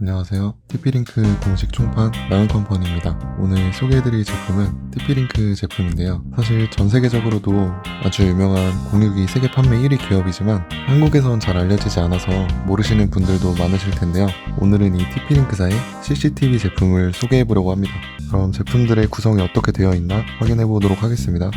안녕하세요. TP링크 공식 총판 나은컴퍼니입니다. 오늘 소개해드릴 제품은 TP링크 제품인데요. 사실 전 세계적으로도 아주 유명한 공유기 세계 판매 1위 기업이지만 한국에선 잘 알려지지 않아서 모르시는 분들도 많으실 텐데요. 오늘은 이 TP링크사의 CCTV 제품을 소개해보려고 합니다. 그럼 제품들의 구성이 어떻게 되어 있나 확인해보도록 하겠습니다.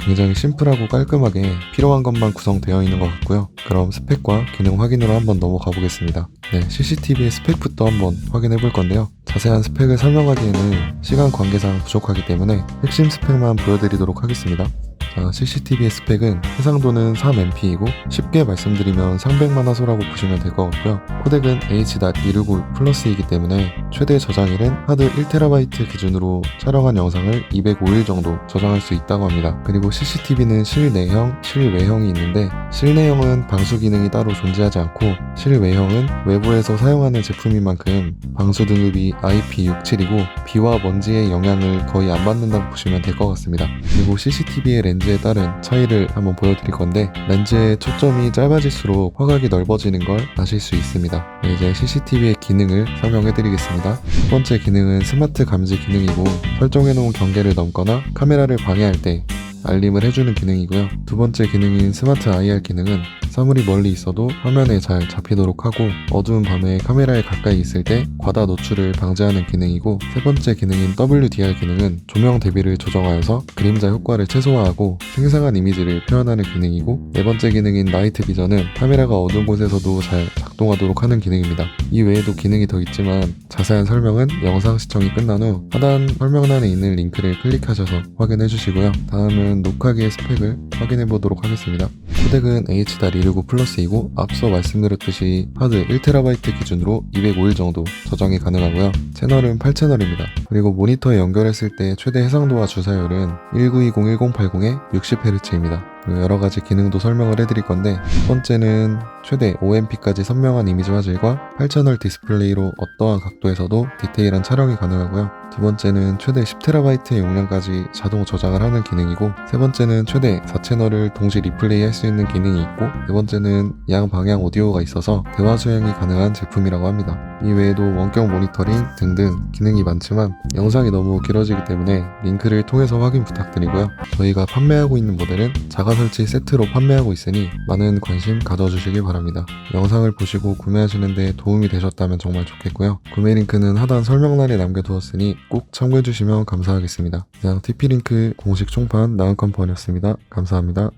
굉장히 심플하고 깔끔하게 필요한 것만 구성되어 있는 것 같고요. 그럼 스펙과 기능 확인으로 한번 넘어가 보겠습니다. 네, CCTV의 스펙부터 한번 확인해 볼 건데요. 자세한 스펙을 설명하기에는 시간 관계상 부족하기 때문에 핵심 스펙만 보여드리도록 하겠습니다. 자, CCTV의 스펙은 해상도는 3MP이고 쉽게 말씀드리면 상백만 화소라고 보시면 될 것 같고요. 코덱은 H.269 플러스이기 때문에 최대 저장일은 하드 1TB 기준으로 촬영한 영상을 205일 정도 저장할 수 있다고 합니다. 그리고 CCTV는 실내형, 실외형이 있는데 실내형은 방수 기능이 따로 존재하지 않고 실외형은 외부에서 사용하는 제품인 만큼 방수 등급이 IP67이고 비와 먼지의 영향을 거의 안 받는다고 보시면 될 것 같습니다. 그리고 CCTV의 렌즈 에 따른 차이를 한번 보여드릴 건데 렌즈의 초점이 짧아질수록 화각이 넓어지는 걸 아실 수 있습니다. 네, 이제 CCTV의 기능을 설명해드리겠습니다. 첫 번째 기능은 스마트 감지 기능이고 설정해놓은 경계를 넘거나 카메라를 방해할 때 알림을 해주는 기능이고요. 두 번째 기능인 스마트 IR 기능은 사물이 멀리 있어도 화면에 잘 잡히도록 하고 어두운 밤에 카메라에 가까이 있을 때 과다 노출을 방지하는 기능이고 세 번째 기능인 WDR 기능은 조명 대비를 조정하여서 그림자 효과를 최소화하고 생생한 이미지를 표현하는 기능이고 네 번째 기능인 나이트 비전은 카메라가 어두운 곳에서도 잘 작동하도록 하는 기능입니다. 이 외에도 기능이 더 있지만 자세한 설명은 영상 시청이 끝난 후 하단 설명란에 있는 링크를 클릭하셔서 확인해 주시고요. 다음은 녹화기의 스펙을 확인해 보도록 하겠습니다. 코덱은 H.269 플러스이고 앞서 말씀드렸듯이 하드 1TB 기준으로 205일 정도 저장이 가능하고요. 채널은 8채널입니다. 그리고 모니터에 연결했을 때 최대 해상도와 주사율은 1920-1080의 60Hz입니다. 여러 가지 기능도 설명을 해드릴 건데 첫 번째는 최대 5MP까지 선명한 이미지 화질과 8채널 디스플레이로 어떠한 각도에서도 디테일한 촬영이 가능하고요. 두 번째는 최대 10TB의 용량까지 자동 저장을 하는 기능이고 세 번째는 최대 4채널을 동시 리플레이 할 수 있는 기능이 있고 네 번째는 양방향 오디오가 있어서 대화 수행이 가능한 제품이라고 합니다. 이 외에도 원격 모니터링 등등 기능이 많지만 영상이 너무 길어지기 때문에 링크를 통해서 확인 부탁드리고요. 저희가 판매하고 있는 모델은 자가 설치 세트로 판매하고 있으니 많은 관심 가져주시기 바랍니다. 영상을 보시고 구매하시는 데 도움이 되셨다면 정말 좋겠고요. 구매 링크는 하단 설명란에 남겨두었으니 꼭 참고해주시면 감사하겠습니다. 이상 TP링크 공식 총판 나은컴퍼니였습니다. 감사합니다.